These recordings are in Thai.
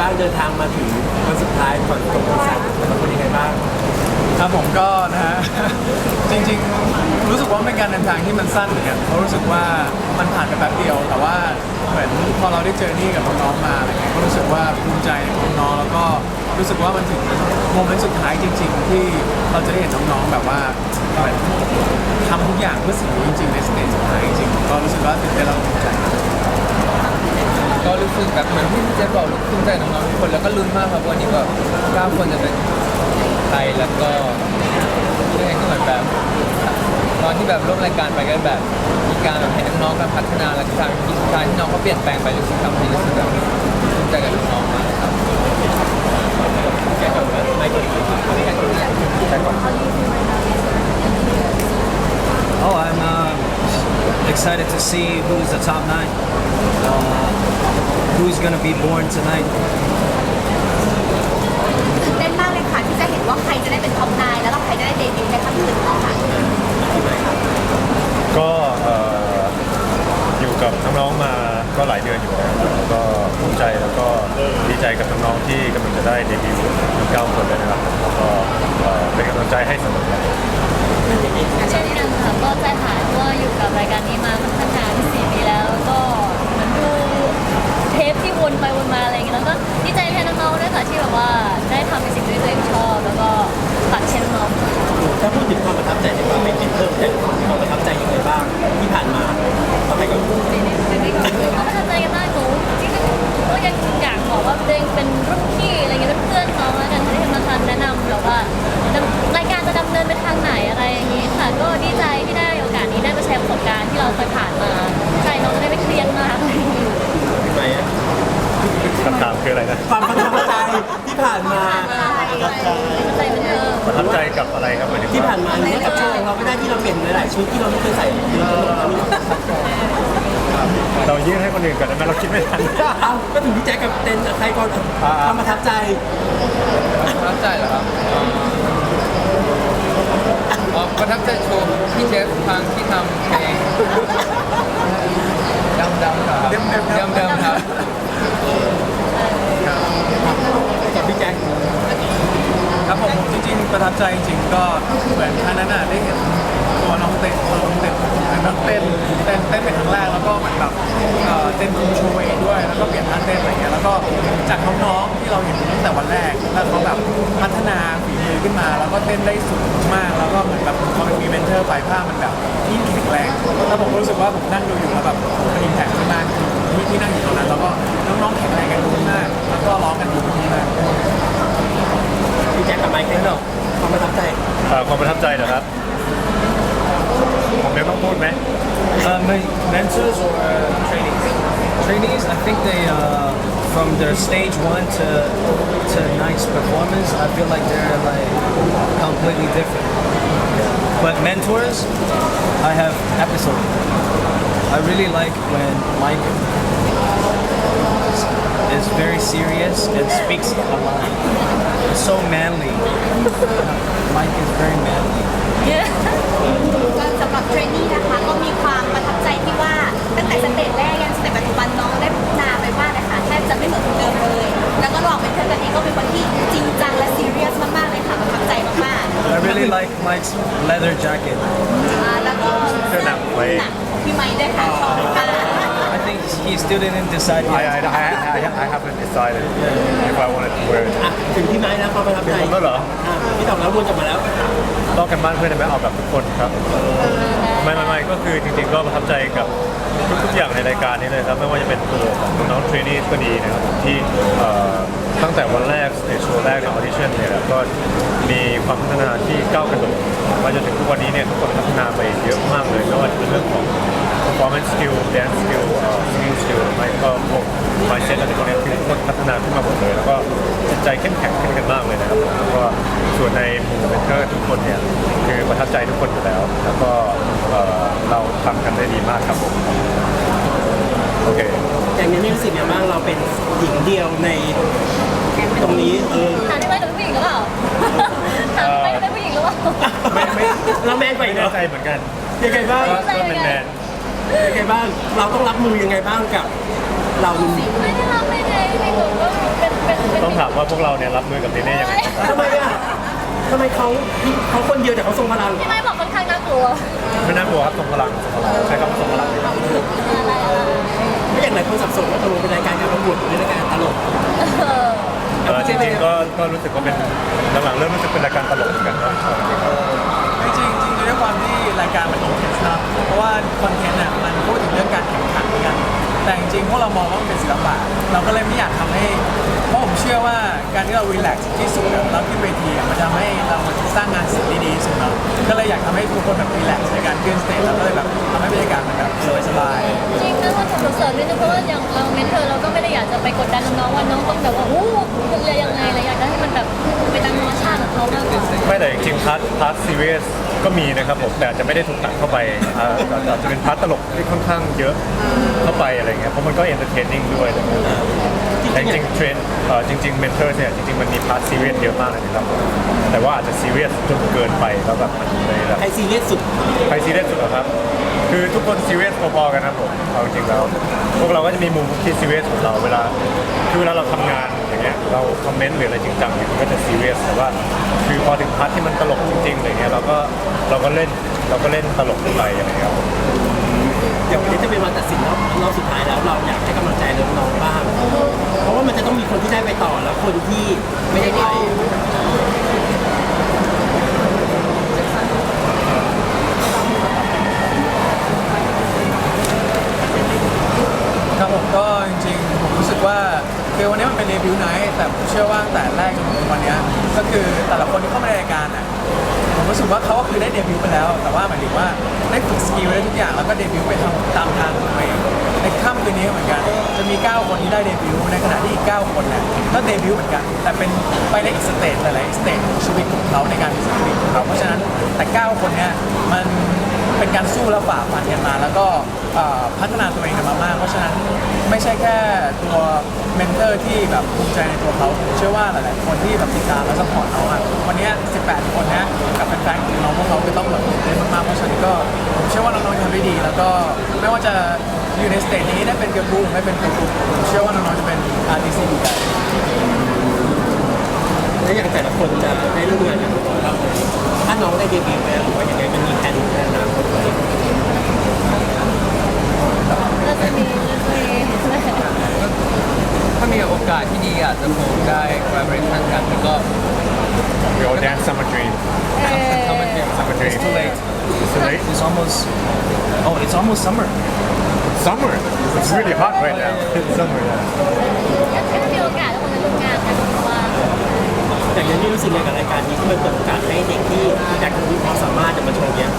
บ้างเดินทางมาถึงวันสุดท้ายก่อนจบคอนเสิร์ตแต่ละคนยังไงบ้างครับผมก็นะฮะ จริงๆ รู้สึกว่าเป็นการเดินทางที่มันสั้นเหมือนกันเพราะรู้สึกว่ามันผ่านไปแป๊บเดียว แต่ว่าเหมือนพอเราได้เจอนี่กับน้องๆมาอะไรเงี้ยก็รู้สึกว่าภูมิใจในน้องๆแล้วก็รู้สึกว่ามันถึงโมเมนต์สุดท้ายจริง ๆ ที่เราจะได้เห็นน้องๆแบบว่าทำทุกอย่างเพื่อสิ่งนี้จริงๆในสเตจสุดท้ายจริงๆก็รู้สึกว่าตื่นเต้นแล้วก็ภูมิใจ ก็รู้สึกแบบเหมือนที่พี่เจฟบอกรู้สึกใจน้องๆทุกคนแล้วก็ลุ้นมากครับวันนี้แบบเก้าคนจะเป็นใครแล้วก็ตัวเองก็เหมือนแบบตอนที่แบบร่วมรายการไปก็แบบมีการแบบให้น้องๆกันพัฒนาและการที่สุดท้ายที่น้องเขาเปลี่ยนแปลงไปรู้สึกทำให้รู้สึกแบบภูมิใจกับน้องๆมากครับ Oh, I'm uh, excited to see who's the top nine. Uh, who's gonna be born tonight? ตื่นเต้นมากเลยค่ะที่จะเห็นว่าใครจะได้เป็นท็อปไนน์แล้วก็ใครจะได้เดบิวต์ในค่ำคืนนี้ค่ะก็เอ่ออยู่กับน้องๆมาก็หลายเดือนอยู่แล้วแล้วก็ภูมิใจแล้วก็ดีใจกับน้องๆที่กำลังจะได้เดบิวต์ทั้งเก้าคนเลยนะครับแล้วก็เอ่อเป็นกำลังใจให้เสมอครับเช่นกันค่ะก็ใจหายเพราะว่าอยู่กับรายการนี้มาค่อนข้างนานสี่ปีแล้วก็เหมือนดูเท ปที่วนไปวนมาอะไรอย่างเงี้ยแล้วก็ดีใจแทนน้องๆด้วยค่ะที่แบบว่าได้ทำในสิ่งที่ตัวเองชอบ แล้วก็ฝากเชียร์น้องๆถ้าพูดถึงความประทับใจในความเป็นเพิ่มแต่ความประทับใจยังไงบ้างที่ผ่านมาทำไมก่อนเขาประทับใจกันมากหนูจริงๆก็ยังอยากบอกว่าตัวเองเป็นรุ่นพี่อะไรเงี้ยเป็นาเปลี่ยนหลายๆชุดที่เราไม่เคยใส่เดือนตลอดเรายื่นให้คนอื่นก่อนได้ไหมเราคิดไม่ทัน เอ้าก็ถึงพี่แจ๊คกับเต้นกับใครก่อนอ่า ความประทับใจประทับใจเหรอครับอ๋อประทับใจโชว์พี่เจฟทางที่ทำเพลงดำดำครับ เดิมๆครับ ดำดำครับ กับพี่แจ๊ค ครับผมจริงๆประทับใจจริงๆก็เหมือนครั้งนั้นน่ะได้เห็นตัวน้องเต้นตัวน้องเต้นน้องเต้นเต้นเต้นเป็นครั้งแรกแล้วก็เหมือนแบบเอ่อเต้นคุมโชว์เองด้วยแล้วก็เปลี่ยนท่าเต้นอะไรเงี้ยแล้วก็ จากน้องๆที่เราเห็นตั้งแต่วันแรกแล้วเขาแบบพัฒนาฝีมือขึ้นมา แล้วก็เต้นได้สูงมาก แล้วก็เหมือนแบบพอเป็นมีเมนเทอร์ไปภาพมันแบบยิ่งแข็งแรงแล้วผมก็รู้สึกว่าผมนั่งดูอยู่แล้วแบบมันอิมแพคมากที่ที่นั่งอยู่ตรงนั้นแล้วก็น้องๆแข็งแรงกันทุกมากแล้วก็ร้องกันดีมากพี่แจ๊คกับไมค์แค่นั้นความประทับใจเอ่อความประทับใจเหรอครับ ผมยังต้องพูดไหม Uh, my mentors or uh, trainees? Trainees, I think they, uh, from their stage one to to night's performance, I feel like they're like completely different. But mentors, I have episode. I really like when Mike is, is very serious and speaks a lot. It's so manly. Mike is very manly. ก็สำหรับเทรนนี่นะคะก็มีความประทับใจที่ว่าตั้งแต่สเตจแรก leather jacket. Still didn't decide I, yet. I, I, I haven't decided if I wanted to wear it อะถึงพี่ไม้แล้วความประทับเป็นใจผมแล้วเหรออะพี่ตอบแล้ววนกลับมาแล้วต้องกันบ้านเพื่อนได้ไหมเอาแบบทุกคนครับ ไม่ไม่ไม่ก็คือจริงๆก็ประทับใจกับทุกๆอย่างในรายการนี้เลยครับ ไม่ว่าจะเป็นตัวของน้องๆเทรนนี่ก็ดีนะครับที่เอ่อตั้งแต่วันแรกสเตจโชว์แรกในออดิชั่นเนี่ยก็มีความพัฒนาที่ก้าวกระโดดมาจนถึงทุกวันนี้เนี่ยทุกคนพัฒนาไปเยอะมากเลยไม่ว่าจะเป็นเรื่องของ performance skill dance skill เอ่อ singing skill ไม่ก็พวก mindset อะไรพวกเนี้ยคือทุกคนพัฒนาขึ้นมาหมดเลย แล้วก็จิตใจเข้มแข็งขึ้นกันมากเลยนะครับแล้วก็ส่วนในหมู่เมนเทอร์ทุกคนเนี่ยคือประทับใจทุกคนอยู่แล้ว แล้วก็เอ่อเราทำกันได้ดีมากครับผมโอเค อย่างนี้นี่รู้สึกยังไงบ้างเราเป็นหญิงเดียวในตรงนี้เออถามได้ไหมหนูเป็นผู้หญิงหรือเปล่าถามได้ไหมหนูเป็นผู้หญิงหรือเปล่า ไม่ไม่เราแมนไปไม่เนาะแน่ใจเหมือนกันยังไงบ้างก็ก็เป็นแมน ยังไงบ้าง เราต้องรับมือยังไงบ้างกับ เราไม่ได้รับไม่ได้ไม่หนูก็เป็นเเป็นเป็นต้องถามว่าพวกเราเนี่ยรับมือกับเนเน่ยังไงทำไมอะทำไมเขาเขาคนเดียวแต่เขาทรงพลังพี่ไม้บอกค่อนข้างน่ากลัวไม่น่ากลัวครับทรงพลังทรงพลังใช้คำว่าทรงพลังดีกว่าอะไรอะไรไม่อย่างไรคนสับสนว่าตกลงเป็นรายการการประกวดหรือรายการตลกเออเออจริงๆก็ก็รู้สึกว่าเป็นหลังๆเริ่มรู้สึกเป็นรายการตลกเหมือนกัน ด้วยความที่รายการมันอินเทนส์นะเพราะว่าคอนเทนต์อะมันพูดถึงเรื่องการแข่งขันกัน แต่จริงๆพวกเรามองว่ามันเป็นศิลปะเราก็เลยไม่อยากทำให้เพราะผมเชื่อว่าการที่เรารีแลกซ์ที่สุดอะเราขึ้นเวทีมันจะทำให้เราสร้างงานศิลป์ได้ดีที่สุดเนาะก็เลยอยากทำให้ทุกคนแบบรีแลกซ์ในการขึ้นสเตจแล้วก็เลยแบบ สริมนิดนึงเพราะว่าอย่างเราเมนเทอร์เราก็ไม่ได้อยากจะไปกดดันน้องๆว่าน้องต้องแบบว่าโอ้โหเลยยังไงเลยอยากจะให้มันแบบไปตามธรรมชาติของเขามากกว่าไม่แต่จริงๆพาร์ทพาร์ทซีเรียสก็มีนะครับผมแต่อาจจะไม่ได้ถูกตัดเข้าไปอ่าอาจจะเป็นพาร์ทตลกที่ค่อนข้างเยอะเข้าไปอะไรเงี้ยเพราะมันก็เอนเตอร์เทนนิ่งด้วยอะไรเงี้ยแต่จริงๆเทรนเอ่อจริงๆเมนเทอร์เนี่ยจริงๆมันมีพาร์ทซีเรียสเยอะมากเลยนะครับผมแต่ว่าอาจจะซีเรียสจนเกินไปแล้วแบบมันเลยแบบ ใครซีเรียสสุดใครซีเรียสสุดเหรอครับ คือทุกคนซีเรียสพอๆกันนะผมเอาจริงๆแล้วพวกเราก็จะมีมุมที่ซีเรียสของเราเวลาคือเวลาเราทำงานอย่างเงี้ยเราคอมเมนต์หรืออะไรจริงจังเนี่ยมันก็จะซีเรียสแต่ว่าคือพอถึงพาร์ทที่มันตลกจริงๆอะไรเงี้ยเราก็เราก็เล่นเราก็เล่นตลกไปอะไรเงี้ยครับผมเดี๋ยววันนี้จะเป็นวันตัดสินรอบรอบสุดท้ายแล้วเราอยากให้กำลังใจน้องๆบ้าง เพราะว่ามันจะต้องมีคนที่ได้ไปต่อแล้วคนที่ไม่ได้ไป ครับผมก็จริงๆผมรู้สึกว่าคือวันนี้มันเป็นเดบิวต์ไนท์แต่ผมเชื่อว่าตั้งแต่แรกจนถึงวันเนี้ยก็คือแต่ละคนที่เข้ามาในรายการอะผมรู้สึกว่าเขาก็คือ ได้เดบิวต์ไปแล้ว แต่ว่าหมายถึงว่าได้ฝึกสกิลได้ทุกอย่างแล้วก็เดบิวต์ไปทำตามทางของตัวเองในค่ำคืนนี้เหมือนกันจะมี 9 คนที่ได้เดบิวต์ในขณะที่อีก9คนเนี่ยก็เดบิวต์เหมือนกัน แต่เป็นไปในอีกสเตจหลายๆสเตจของชีวิตของเขาในการเป็นศิลปินของเขาเพราะฉะนั้นแต่ 9 คนเนี่ยมัน เป็นการสู้และฝ่าฟันกันมา แล้วก็เอ่อพัฒนาตัวเองกันมามาก เพราะฉะนั้นไม่ใช่แค่ตัวเมนเทอร์ที่แบบภูมิใจในตัวเขาผมเชื่อว่าหลายๆคนที่แบบติดตามและสปอร์ตน้องอะวันนี้18 คนนี้ยกับแฟนๆของน้องพวกเขาก็ต้องแบบตื่นเต้นมากๆเพราะฉะนั้นก็ผมเชื่อว่าน้องๆทำได้ดี แล้วก็ไม่ว่าจะอยู่ในสเตจนี้ได้เป็นเกิร์ลกรุ๊ปไม่เป็นเกิร์ลกรุ๊ปผมเชื่อว่าน้องๆจะเป็น We all dance summer dream เอ่อ เข้ามาเจอ summer dream Too late. It's too late It's almost. Oh, it's almost summer. summer it's really hot right now it's summer yeah ถ้ามีโอกาสแล้วคงจะร่วมงานกันเพราะว่า อย่างนี้รู้สึกยังไงกับรายการนี้ที่มันเปิดโอกาสให้เด็กที่อยากจะมีความสามารถจะมาโชว์เนี้ยมัน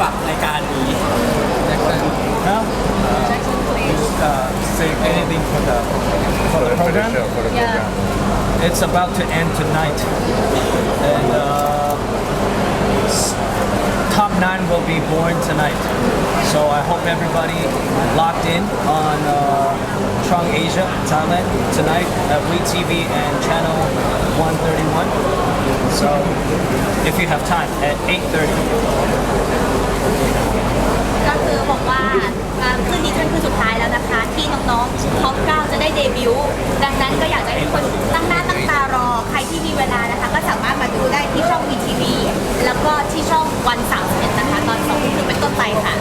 ตัวแทนคนฝากรายการนี้ Now, Jackson please uh, say anything for the for the for the program. show for the Yeah. program It's about to end tonight, and uh, s- top nine will be born tonight. So I hope everybody locked in on uh, Trung Asia, Thailand tonight at WeTV and channel 131. So if you have time at 8:30, เดบิวต์ดังนั้นก็อยากจะให้ทุกคนตั้งหน้าตั้งตารอ ใครที่มีเวลานะคะ ก็สามารถมาดูได้ที่ช่องวีทีวีแล้วก็ที่ช่องวันสามสิเอ็ดนะคะ ตอนสองทุ่มเป็นต้นไปค่ะ